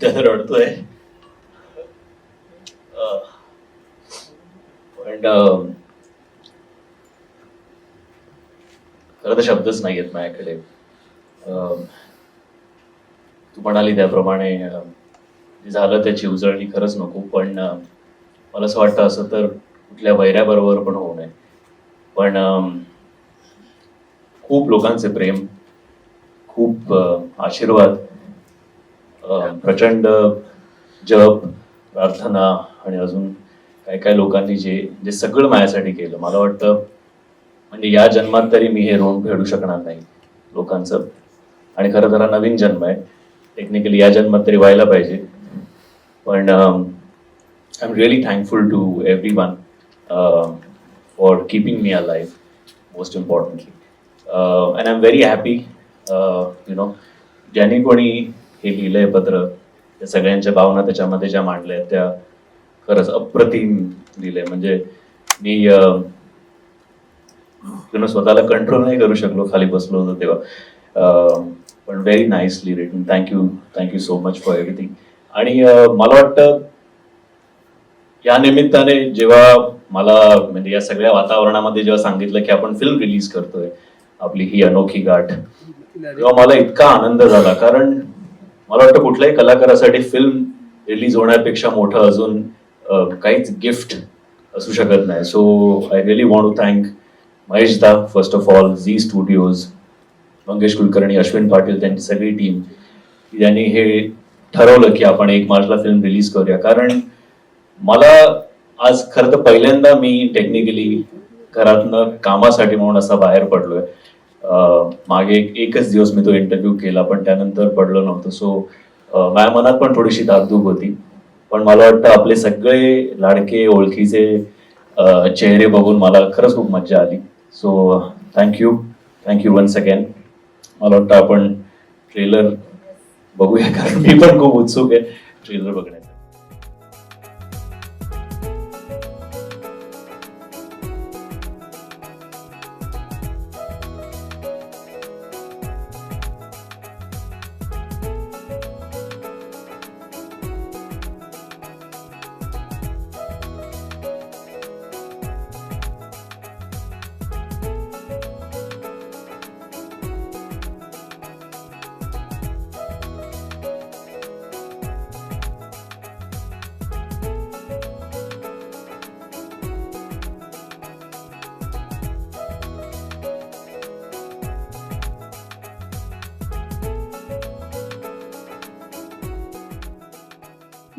त्याला रडतोय पण um, खरं तर शब्दच नाही आहेत माझ्याकडे. अं, तू म्हणाली त्याप्रमाणे um, झालं त्याची उजळणी खरंच नको पण मला असं वाटतं असं तर कुठल्या वैऱ्याबरोबर पण होऊ नये. पण खूप लोकांचे प्रेम खूप uh, आशीर्वाद प्रचंड जप प्रार्थना आणि अजून काय काय लोकांनी जे जे सगळं माझ्यासाठी केलं. मला वाटतं म्हणजे या जन्मात तरी मी हे ऋण फेडू शकणार नाही लोकांचं. आणि खरं तर नवीन जन्म आहे. टेक्निकली या जन्मात तरी व्हायला पाहिजे. पण I am really thankful to everyone for keeping me alive most importantly and I am very happy you know ज्यांनी कोणी हे लिहिलं आहे पत्र त्या सगळ्यांच्या भावना त्याच्यामध्ये ज्या मांडल्या आहेत त्या खरंच अप्रतिम दिले म्हणजे मी स्वतःला कंट्रोल नाही करू शकलो खाली बसलो होतो तेव्हा. पण very nicely written thank you thank you so much for everything आणि मला वाटतं या निमित्ताने जेव्हा मला म्हणजे या सगळ्या वातावरणामध्ये जेव्हा सांगितलं की आपण फिल्म रिलीज करतोय आपली ही अनोखी गाठ तेव्हा मला इतका आनंद झाला. कारण मला वाटतं कुठल्याही कलाकारासाठी फिल्म रिलीज होण्यापेक्षा मोठं अजून काहीच गिफ्ट असू शकत नाही. So I really want to thank Mahesh da first of all Zee studios Mangesh Kulkarni Ashwin Patil त्यांची सगळी टीम यांनी हे ठरवलं की आपण एक मार्चला फिल्म रिलीज करूया. कारण मला आज खरं तर पहिल्यांदा मी टेक्निकली घरातनं कामासाठी म्हणून असा बाहेर पडलोय. मागे एक- एकच दिवस मी तो इंटरव्ह्यू केला पण त्यानंतर पडलो नव्हतं. सो माझ्या मनात पण थोडीशी धाकधूक होती. पण मला वाटतं आपले सगळे लाडके ओळखीचे चेहरे बघून मला खरंच खूप मज्जा आली. So thank you thank you once again मला वाटतं आपण ट्रेलर बघूया कारण मी पण खूप उत्सुक आहे. ट्रेलर बघण्याचं